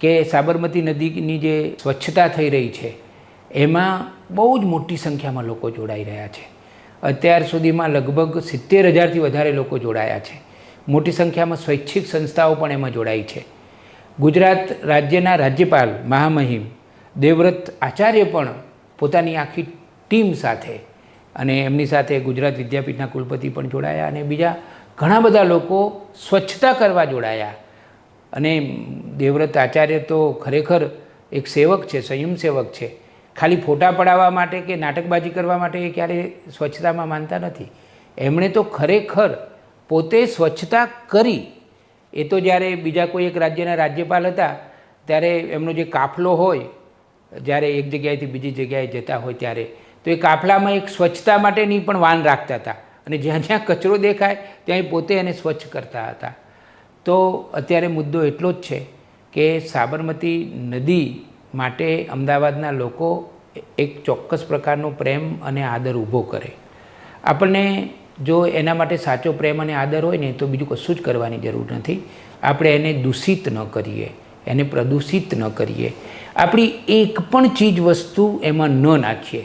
કે સાબરમતી નદીની જે સ્વચ્છતા થઈ રહી છે, એમાં બહુ જ મોટી સંખ્યામાં લોકો જોડાઈ રહ્યા છે. અત્યાર સુધીમાં લગભગ સિત્તેર હજારથી વધારે લોકો જોડાયા છે. મોટી સંખ્યામાં સ્વૈચ્છિક સંસ્થાઓ પણ એમાં જોડાઈ છે. ગુજરાત રાજ્યના રાજ્યપાલ મહામહિમ દેવવ્રત આચાર્ય પણ પોતાની આખી ટીમ સાથે અને એમની સાથે ગુજરાત વિદ્યાપીઠના કુલપતિ પણ જોડાયા અને બીજા ઘણા બધા લોકો સ્વચ્છતા કરવા જોડાયા. અને દેવવ્રત આચાર્ય તો ખરેખર એક સેવક છે, સંયમ સેવક છે. ખાલી ફોટા પડાવવા માટે કે નાટકબાજી કરવા માટે એ ક્યારે સ્વચ્છતામાં માનતા નથી? એમણે તો ખરેખર પોતે સ્વચ્છતા કરી. એ તો જ્યારે બીજા કોઈ એક રાજ્યના રાજ્યપાલ હતા, ત્યારે એમનો જે કાફલો હોય, જ્યારે એક જગ્યાએથી બીજી જગ્યાએ જતા હોય ત્યારે, તો એ કાફલામાં એક સ્વચ્છતા માટેની પણ વાન રાખતા હતા. અને જ્યાં જ્યાં કચરો દેખાય ત્યાં પોતે એને સ્વચ્છ કરતા હતા. તો અત્યારે મુદ્દો એટલો જ છે કે સાબરમતી નદી માટે અમદાવાદના લોકો એક ચોક્કસ પ્રકારનો પ્રેમ અને આદર ઊભો કરે. આપણને જો એના માટે સાચો પ્રેમ અને આદર હોય ને તો બીજું કશું જ કરવાની જરૂર નથી. આપણે એને દૂષિત ન કરીએ, એને પ્રદૂષિત ન કરીએ. આપણી એક પણ ચીજ વસ્તુ એમાં ન નાખીએ.